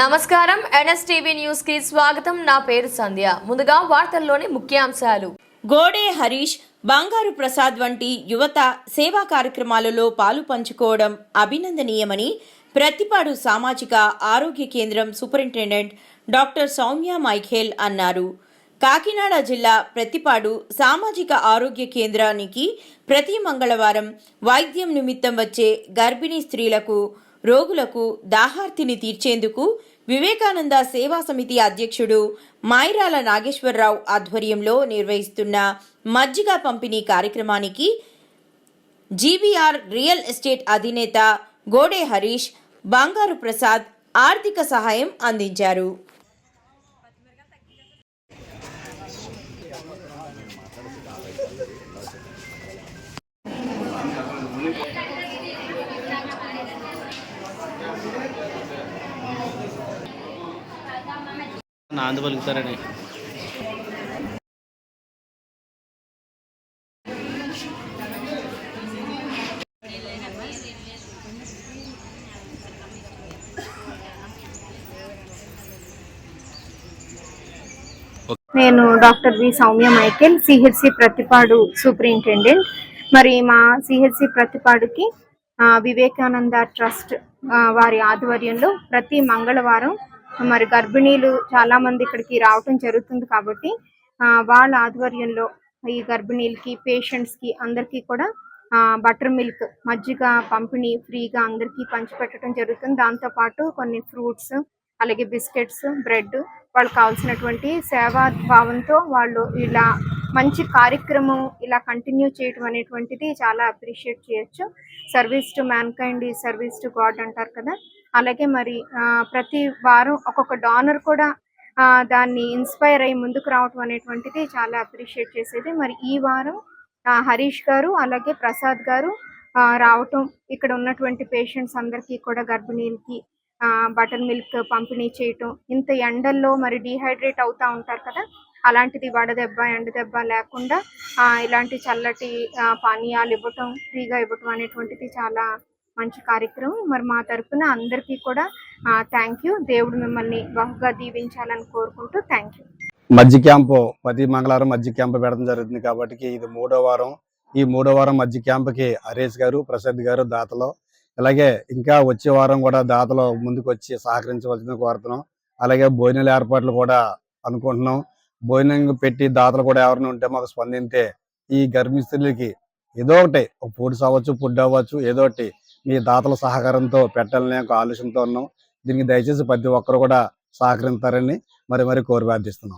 నమస్కారం. ఎన్ఎస్టీవీ న్యూస్కి స్వాగతం. నా పేరు సంధ్య. ముందుగా వార్తల్లోని ముఖ్యాంశాలు. గోడే హరీష్ బంగారు ప్రసాద్ వంటి యువత సేవా కార్యక్రమాలలో పాలు పంచుకోవడం అభినందనీయమని ప్రతిపాడు సామాజిక ఆరోగ్య కేంద్రం సూపరింటెండెంట్ డాక్టర్ సౌమ్య మైఖేల్ అన్నారు. కాకినాడ జిల్లా ప్రతిపాడు సామాజిక ఆరోగ్య కేంద్రానికి ప్రతి మంగళవారం వైద్యం నిమిత్తం వచ్చే గర్భిణీ స్త్రీలకు రోగులకు దాహార్తిని తీర్చేందుకు వివేకానంద సేవా సమితి అధ్యక్షుడు మైరాల నాగేశ్వరరావు ఆధ్వర్యంలో నిర్వహిస్తున్న మజ్జిగ పంపిణీ కార్యక్రమానికి జీవీఆర్ రియల్ ఎస్టేట్ అధినేత గోడే హరీష్ బంగారు ప్రసాద్ ఆర్థిక సహాయం అందించారు. నాంది పలుకుతారని నేను doctor V Soumya Michael C H C Prathipadu superintendent. మరి మా సిహెచ్సి ప్రతిపాడుకి వివేకానంద ట్రస్ట్ వారి ఆధ్వర్యంలో ప్రతి మంగళవారం మరి గర్భిణీలు చాలా మంది ఇక్కడికి రావటం జరుగుతుంది కాబట్టి ఆ, వాళ్ళ ఆధ్వర్యంలో ఈ గర్భిణీలకి పేషెంట్స్కి అందరికీ కూడా బటర్ మిల్క్ మజ్జిగ పంపిణీ ఫ్రీగా అందరికీ పంచిపెట్టడం జరుగుతుంది. దాంతో పాటు కొన్ని ఫ్రూట్స్ అలాగే బిస్కెట్స్ బ్రెడ్ వాళ్ళకి కావాల్సినటువంటి సేవా భావంతో వాళ్ళు ఇలా మంచి కార్యక్రమం ఇలా కంటిన్యూ చేయటం అనేటువంటిది చాలా అప్రిషియేట్ చేయొచ్చు. సర్వీస్ టు మ్యాన్కైండ్ ఈ సర్వీస్ టు గాడ్ అంటారు కదా. అలాగే మరి ఆ, ప్రతి వారం ఒక్కొక్క డానర్ కూడా దాన్ని ఇన్స్పైర్ అయ్యి ముందుకు రావటం అనేటువంటిది చాలా అప్రిషియేట్ చేసేది. మరి ఈ వారం హరీష్ గారు అలాగే ప్రసాద్ గారు రావటం ఇక్కడ ఉన్నటువంటి పేషెంట్స్ అందరికీ కూడా గర్భిణీలకి బటర్ మిల్క్ పంపిణీ చేయటం ఇంత ఎండల్లో మరి డీహైడ్రేట్ అవుతా ఉంటారు కదా. అలాంటిది వడదెబ్బ ఎండదెబ్బ లేకుండా ఇలాంటి చల్లటి పానీయాలు ఇవ్వటం ఫ్రీగా ఇవ్వటం అనేటువంటిది చాలా మంచి కార్యక్రమం. మరి మా తరపున అందరికీ కూడా థ్యాంక్ యూ దేవుడు మిమ్మల్ని బహుగా దీవించాలని కోరుకుంటూ థ్యాంక్ యూ మధ్య క్యాంపు ప్రతి మంగళవారం మధ్య క్యాంపు పెడడం జరుగుతుంది కాబట్టి ఇది మూడో వారం. ఈ మూడో వారం మధ్య క్యాంపుకి హరీష్ గారు ప్రసాద్ గారు దాతలు. అలాగే ఇంకా వచ్చే వారం కూడా దాతలు ముందుకు వచ్చి సహకరించవలసింది కోరుతున్నాం. అలాగే భోజనాల ఏర్పాట్లు కూడా అనుకుంటున్నాం. భోజనం పెట్టి దాతలు కూడా ఎవరిని ఉంటే మాకు స్పందింతే ఈ గర్భిణీ స్త్రీలకి ఏదో ఒకటి ఒక ఫుడ్స్ అవ్వచ్చు ఫుడ్ అవ్వచ్చు ఏదో ఒకటి. మీ దాతల సహకారంతో పెట్టాలనే ఒక ఆలోచనతో ఉన్నాం. దీనికి దయచేసి ప్రతి ఒక్కరు కూడా సహకరిస్తారని మరి మరి కోరి ప్రార్థిస్తున్నాం.